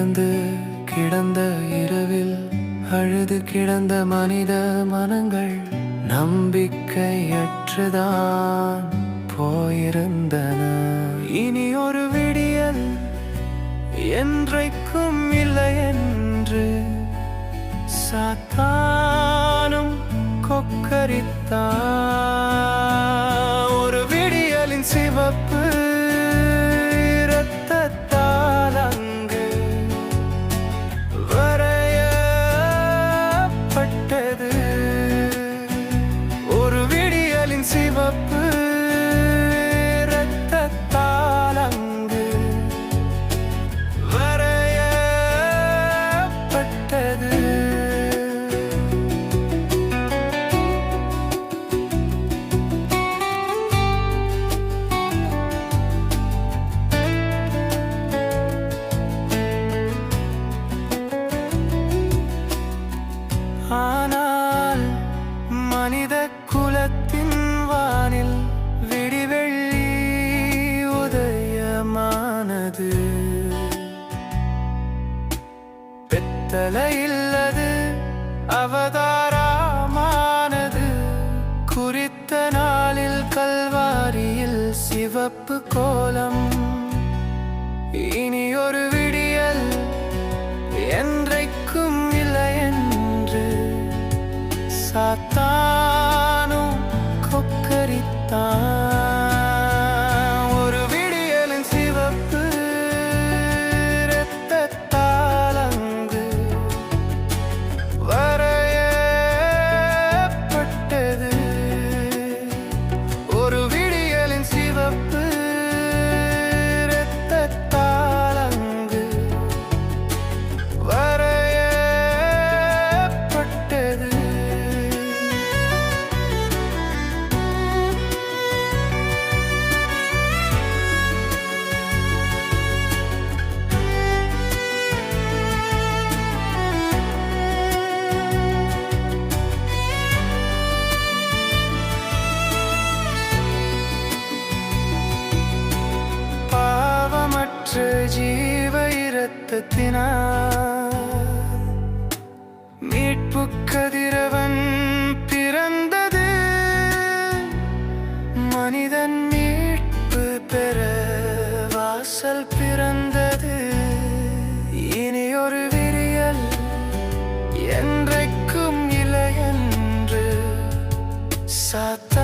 இழந்து கிடந்த இரவில் அழுது கிடந்த மனித மனங்கள் நம்பிக்கையற்றுதான் போயிருந்தன. இனி ஒரு விடியல் என்றைக்கும் இல்லை என்று சாத்தானும் கொக்கரித்தான் ஒரு விடியலின் சிவப்பு விடியலின் சிவப்பு இரத்தத்தால் அங்கு வரையப்பட்டது. ஆனால் மனித குலத்தின் வானில் விடிவெள்ளி உதயமானது. பெத்தலை இல்லது அவதாரமானது. குறித்த நாளில் கல்வாரியில் சிவப்பு கோலம். இனி ஒரு விடியல் என்றைக்கும் இல்லை என்று சாத்தான் பாவமற்ற ஜீவ இரத்தத்தினார் மீட்பு கதிரவன் பிறந்தது மனிதன் மீட்பு பெற வாசல் பிறந்தது. இனி ஒரு விரியல் என்றைக்கும் இல்லை என்று சாத்த